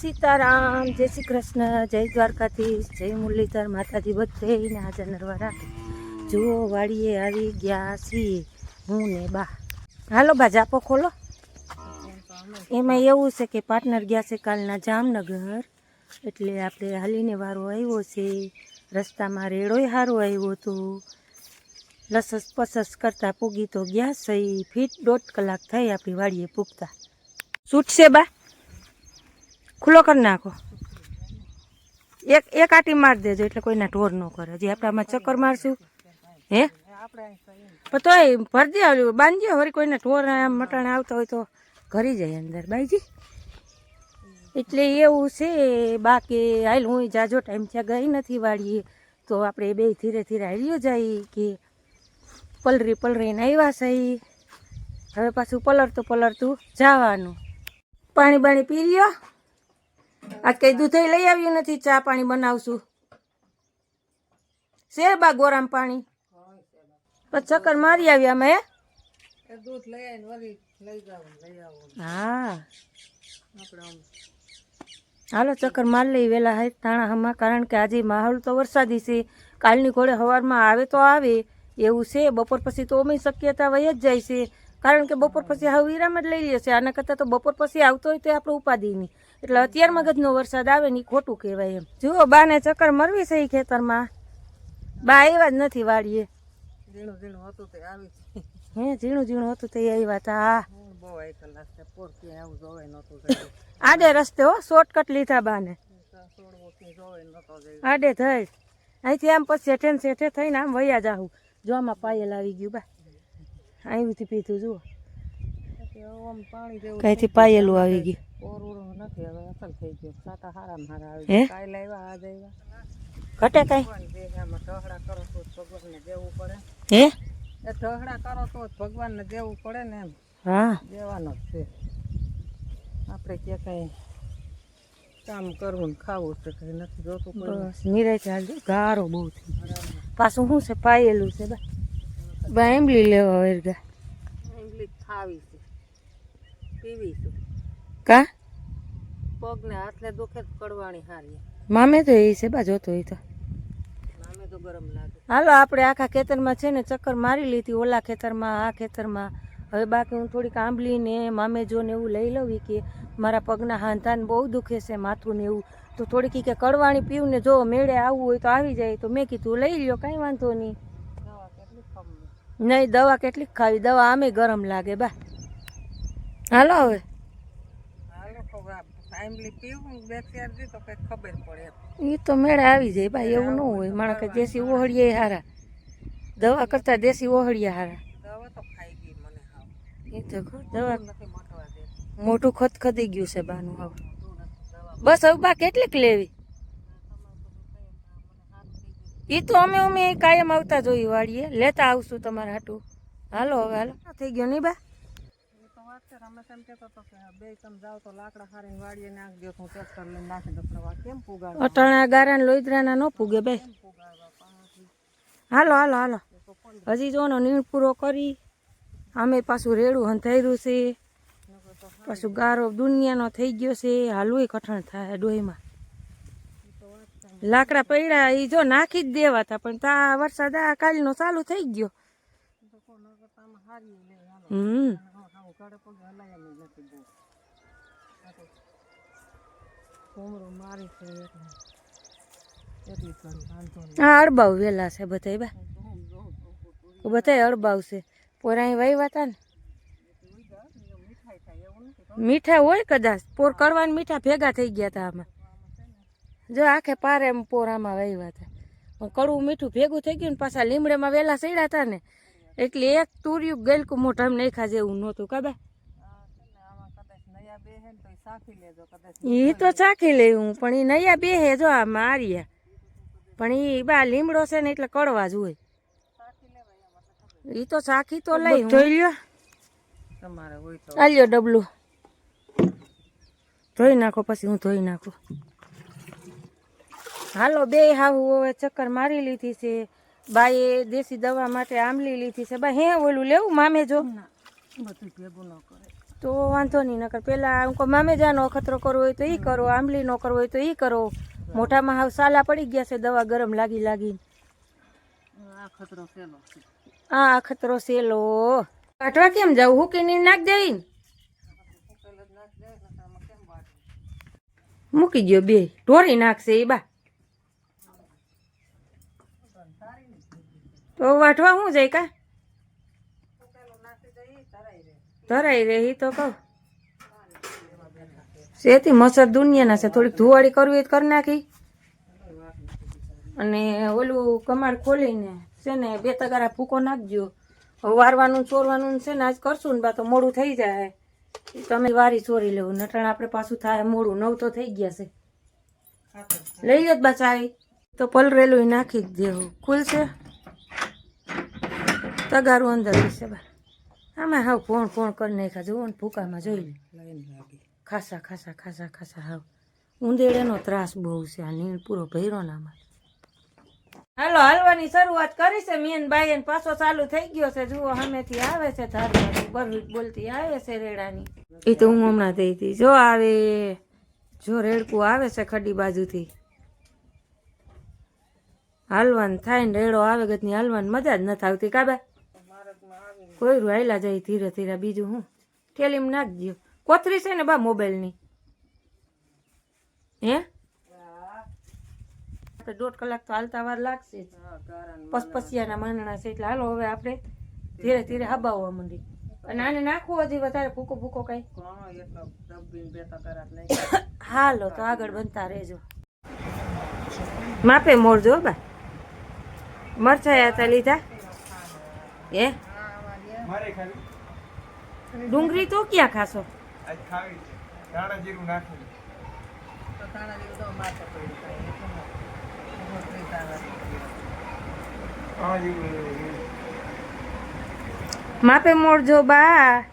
સીતારામ, જય શ્રી કૃષ્ણ, જય દ્વારકાધીશ, જય મુરલીધર માતાજી બધે હાજર નરવા જુઓ, વાડીએ આવી ગયા છીએ હું ને બા. હાલો બા જાપો ખોલો. એમાં એવું છે કે પાર્ટનર ગયા છે કાલના જામનગર, એટલે આપણે હાલીને વારો આવ્યો છે. રસ્તામાં રેડોય સારો આવ્યો હતો. લસસ પસસ કરતા પૂગી તો ગયા છે. ફીટ દોઢ કલાક થઈ આપણી વાડીએ પૂગતા. છૂટશે બા? ખુલ્લો કરી નાખો. એક એક આટી મારી દેજો, એટલે કોઈના ઢોર ન કરે. જે આપણે આમાં ચક્કર મારશું, હે? પણ તોય ભરજી આવ્યું બાંધજો. વળી કોઈને આમ મટાણે આવતા હોય તો ઘરી જાય અંદર. બાઈજી? એટલે એવું છે, બાકી હાલ હું જાજો, ટાઈમ ત્યાં ગઈ નથી વાળીએ. તો આપણે બે ધીરે ધીરે હાલ્યો જાય કે પલરી પલરીને આવ્યા સહી હવે પાછું પલરતું પલરતું જવાનું. પાણી બાણી પી લ્યો. આજ કઈ દૂધે લઈ આવ્યું નથી ચા પાણી બનાવશું. શેર બા ગોરામ પાણી? પછી ચક્કર મારી આવ્યા અમે દૂધ લઈ આવીને વળી લઈ જાવ લઈ આવો. હા. આપણે આમ. હાલો ચક્કર માર લઈ વેલા હે તાણા હમા કારણ કે આજે માહોલ તો વરસાદી છે. કાલની ઘોડે સવારમાં આવે તો આવે એવું છે. બપોર પછી તો અમે શક્યતા વહી જ જાય છે. કારણ કે બપોર પછી હવે વિરામ જ લઈ લે છે. આના કરતાં તો બપોર પછી આવતો હોય તો આપણે ઉપાધિ નહીં. એટલે અત્યારમાં મગજનો વરસાદ આવે ને ખોટું કહેવાય એમ. જુઓ બાને ચક્કર મરવી છે ખેતરમાં. બા આવ્યા જ નથી વાળીએ ઝીણું ઝીણું હતું તે આવી હે ઝીણું ઝીણું હતું તે આવ્યા હતા હા. બહુ આવું નહોતું આડે રસ્તે હો શોર્ટકટ લીધા બાને. આડે થઈ. અહીંથી આમ પછી શેઠે ને શેઠે થઈને આમ વયા જાઉં જો આમાં પાયલ આવી ગયું બા. અહીંથી પીધું જુઓ. કઈથી પાયેલું આવી ગયું. કોરું નથી હવે અસલ થઈ ગયો. સાટા હારા હારા આવી ગયા. કાલે આવ્યા આજ આવ્યા. ઘટે કઈ? આમાં ઢહડા કરો તો ભગવાનને દેવું પડે. હે? એ ઢહડા કરો તો ભગવાનને દેવું પડે ને એમ. હા. દેવાનો જ છે. આપણે ક્યાં કાંઈ કામ કરવું ને ખાવું છે કંઈ નથી જોતું બસ નિરાય ચાલજો ગારો બહુ થઈ પાછું શું છે? પાયેલું છે બા બા એમલી લેવા વેરગા ઇંગ્લિશ ખાવી છે. પીવી છે. કા? પગને હાથને દુખે કડવાણી હારી મામે તો એ છે બા જોતો એ તો. મામે તો ગરમ લાગે. હાલો આપણે આખા ખેતરમાં છે ને ચક્કર મારી લીધી ઓલા ખેતરમાં આ ખેતરમાં. હવે બાકી હું થોડીક આંબલી ને મામે જો ને એવું લઈ લઉં કે મારા પગના હાંધાને બહુ દુખે છે માથું ને એવું. તો થોડીક કે કડવાણી પીવું ને જો મેળે આવવું હોય તો આવી જાય. તો મેં કીધું લઈ લ્યો કાંઈ વાંધો નહીં. નહીં દવા કેટલીક ખાવી? દવા આમે ગરમ લાગે બા. હાલો હવે. ફાઇમલી પીવું બે ચાર દી તો કંઈક ખબર પડે એ તો મેળે આવી જાય ભાઈ એવું ન હોય. માણસ કે દેશી ઓહળીએ હારા. દવા કરતા દેશી ઓહળીયા હારા. દવા તો ખાઈ ગઈ મને હાવ. એ તો દવા મોટું ખત ખદી ગયું છે બાનું હવે. બસ હવે બા કેટલીક લેવી? એ તો અમે અમે કાયમ આવતા જોઈ વાળીએ. લેતા આવશું તમારા હાટું. હાલો હવે હાલો. થઈ ગયો નહીં બા? એ અમે વાત એમ કહેતો હતો કે બે તમે જાઓ તો લાકડા હારીને વાડીએ નાખી દો હું ટ્રેક્ટર લઈને નાખી દઉં પણ કેમ પુગાડવા અટાણા ગારા લોઈદરાના ન પૂગે બે. હાલો હાલો હાલો. હજી જોનો નીણ પૂરો કરી. અમે પાછું રેડું હંધાર્યું છે. પાછું ગારો દુનિયાનો થઈ ગયો છે. હાલવું કઠણ થાય ડોહીમાં. લાકડા પડ્યા એ જો નાખી જ દેવા હતા પણ તા વરસાદ આ કાલનો ચાલુ થઈ ગયો. હમ. આ અડબાવ વેલા છે બધા બા. બધા અડબાવ છે. પોરા અહીં વાવ્યા હતા ને. મીઠા હોય કદાચ. પોર કડવા મીઠા ભેગા થઈ ગયા હતા આમાં. જો આખે પારે એમ પોરામાં વાવ્યા હતા પણ કડવું મીઠું ભેગું થઈ ગયું ને પાછા લીમડેમાં વેલા ચડ્યા હતા ને. એટલે એક તુર્યું ગેલકું મોઢામાં નાખ્યા જેવું નહોતું કાબા આમાં કદાચ નયા બે? હે ને તો એ સાખી કદાચ એ તો ચાખી લઈ હું પણ એ નયા બે હે જો આ માર્યા. પણ એ બા લીમડો છે ને એટલે કડવા જ હોય. એ તો ચાખી તો લઈ જોઈ લ્યો. તમારે હોય તો. આ ડબલું. ધોઈ નાખો પછી હું ધોઈ નાખું. હાલો બે હાવ હવે ચક્કર મારી લીધી છે. બાએ દેશી દવા માટે આંબલી લીધી છે. બા હે ઓલું લેવું મામે જો? બધું ભેગું ન કરે. તો વાંધો નહીં નકર પેલા હું મામે મામેજાનો અખતરો કરવો હોય તો એ કરો આંબલી ન કરવો હોય તો એ કરો. મોટામાં હાવ સાલા પડી ગયા છે દવા ગરમ લાગી લાગી. આ ખતરો સેલો છે? અખતરો સેલો કાઢવા કેમ જાવ હું કે નાખ દેવી મૂકી ગયો બે. ઢોરી નાખશે એ બા. તો વાટવા શું જાય કા? રહે ધરાઈ રે ઈ તો કહું. શેતી મસર દુનિયાના છે, થોડીક ધુવાળી કરવી કરી નાખી. અને ઓલું કમાડ ખોલીને છે ને, બે તગારા ફૂકો નાખજો. વારવાનું, ચોરવાનું છે ને, આજ કરશું ને, બા તો મોડું થઈ જાય. તમે વારી ચોરી લેવું, નટણ આપણે પાછું થાય મોડું, નવ તો થઈ ગયા છે. લઈ લઈ બા બચાવી તો પલરેલું નાખી જ દેવું. ખુલશે? તગારું અંદર હશે બા આમાં હાવ કોણ કોણ કરી નાખ્યા જુઓ ને ભૂકામાં જોઈ ખાસા ખાસા ખાસા ખાસા હાવ. ઉંદેડેનો ત્રાસ બહુ છે, આ નીણ પૂરો ભૈરો ના આમાં. હાલો, હાલવાની શરૂઆત કરી છે. મેન બાઈ ને પાછો ચાલુ થઈ ગયો છે. જુઓ સામેથી આવે છે ધારવાળી બરવીટ બોલતી આવે છે રેડાની. એ તો હું હમણાં થઈ હતી. જો આવે, જો રેડકું આવે છે ખડી બાજુથી. હાલવાન થાય ને રેડો આવે, ગતની હાલવાની મજા જ નથી આવતી. કાબા કોઈ હાયલા જાય ધીરે ધીરે બીજું હું? ટેલીમ નાખજો કોથરી છે ને બા મોબાઈલની? હે? આપણે દોઢ કલાક તો હાલતા વાર લાગશે પસપસિયાના માંડણા છે એટલે હાલો હવે આપણે ધીરે ધીરે હબાવવા માંડી. અને આને નાખવું હજી વધારે ભૂકો ભૂકો કઈ? હાલો તો આગળ બનતા રહેજો. માપે મોરજો બા. મરચાયા હતા લીધા? હે? મારે ખાવી? ડુંગળી તો ક્યાં ખાશો? આજ ખાવી છે. ધાણા જીરું તો તો માથે પડ્યું માપે મોડજો બા.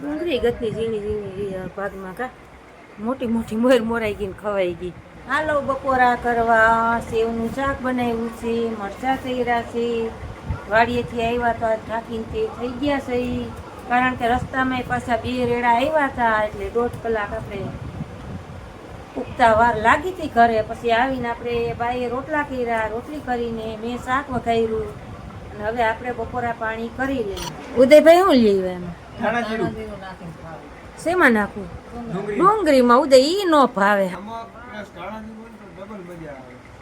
ડુંગળી ગતની ઝીણી ઝીણી ભાગમાં કા. મોટી મોટી મોર મોરાઈ ગઈ ને ખવાઈ ગઈ. હાલો બપોરા કરવા સેવનું શાક બનાવ્યું છે મરચાં તૈયાર છે. વાડીએથી આવ્યા હતા થાકીને થઈ ગયા છે. કારણ કે રસ્તામાં પાછા બે રેડા આવ્યા હતા એટલે દોઢ કલાક આપણે ઉગતા વાર લાગી હતી ઘરે. પછી આવીને આપણે બાઈએ રોટલા કર્યા રોટલી કરીને મેં શાક વઘાર્યું. અને હવે આપણે બપોરા પાણી કરી લઈએ. ઉદયભાઈ શું લઈ આવ્યા એમાં શેમાં નાખું? ડુંગળીમાં. ઉદય ઈ નો ભાવે. તો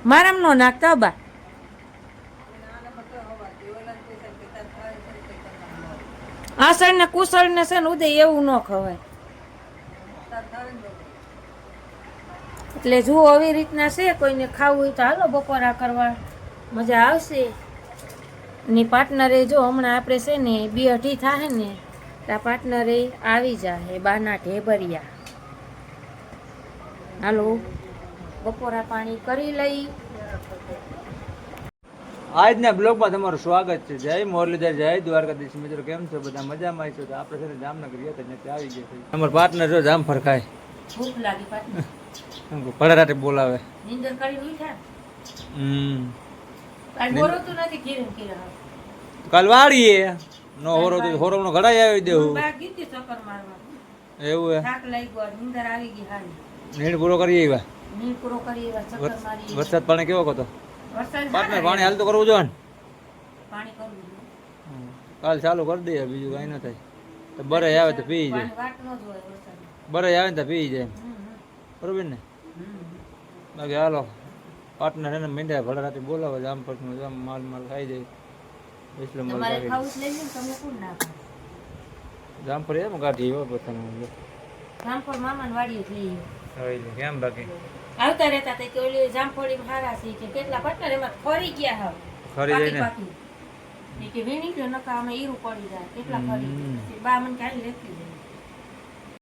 મારામ નો નાખતા બા. તે આસળ ને કુશળ ને છે ને ઉદય એવું ન ખવાય. એટલે જુઓ આવી રીતના છે, કોઈને ખાવું હોય તો હાલો બપોરા કરવા. મજા આવશે. ની પાર્ટનરે જો હમણાં આપણે છે ને બે અઢી થાય ને આ પાર્ટનરે આવી જાય બાના ઢેબરિયા. હાલો. બપોરા પાણી કરી લઈ. આજના બ્લોગમાં તમારું સ્વાગત છે. જય મોરલીધર જય દ્વારકાધીશ. મિત્રો કેમ છો? બધા મજામાં છો? તો આપણે છે ને જામનગર ગયા હતા ત્યાં આવી ગયા છે અમારો પાર્ટનર જો જામ ખાય. ભૂખ લાગી પાર્ટનર એમ રાતે બોલાવે. નીંદર કરી ઉઠા હમ. કાલ બોલતું નથી કીધું કીધું કાલ વાળીએ. નો હોરો તો હોરો નો ઘડાઈ આવી દેવું. બા કીધી ચક્કર મારવા? એવું હે. થાક લાગ્યો નીંદર આવી ગઈ હારી. નીડ પૂરો કરી આવ્યા. નીંદ પૂરો કરી એવા મારી વરસાદ પાણી કેવો હતો? વરસાદ પાર્ટનર પાણી હાલ તો કરવું જોઈએ પાણી કરવું. કાલ ચાલુ કરી દઈએ બીજું કાંઈ ન થાય. તો બરે આવે તો પી જાય. પાણી વાટ ન જોય વરસાદ બરે આવે ને તો પી જાય. બરોબર ને? બાકી હાલો પાર્ટનર એને મીંડા ભલે રાતે બોલાવે આમ પછી આમ માલ માલ ખાઈ જાય. એટલે માલ તમારે કાઢી ખાવું જ લઈ લો ને તમે કોણ ના ખાવ? જામ પર એમ કાઢી હોય પોતાનું જામફળ મામાને વાડીએ લે કેમ બાકી? આવતા રહેતા તે કે ઓલી જામફળી હારા છે કે કેટલા પાટનર એમાં ફરી ગયા હાવ. ફરી જઈને પાકી કે વેણી ગયો નકા અમે ઈરું પડી જાય. કેટલા ફરી બા મને કાઈ લેતી